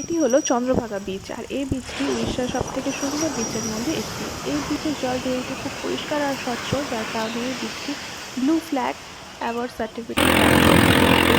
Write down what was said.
এটি হলো চন্দ্রভাগা বিচ, আর এই বিচটি উড়িষ্যার সব থেকে সুন্দর বিচের মধ্যে একটি। এই বিচের জল যেহেতু খুব পরিষ্কার আর স্বচ্ছ, যার কারণে এই বিচটি ব্লু ফ্ল্যাগ অ্যাওয়ার্ড সার্টিফিকেট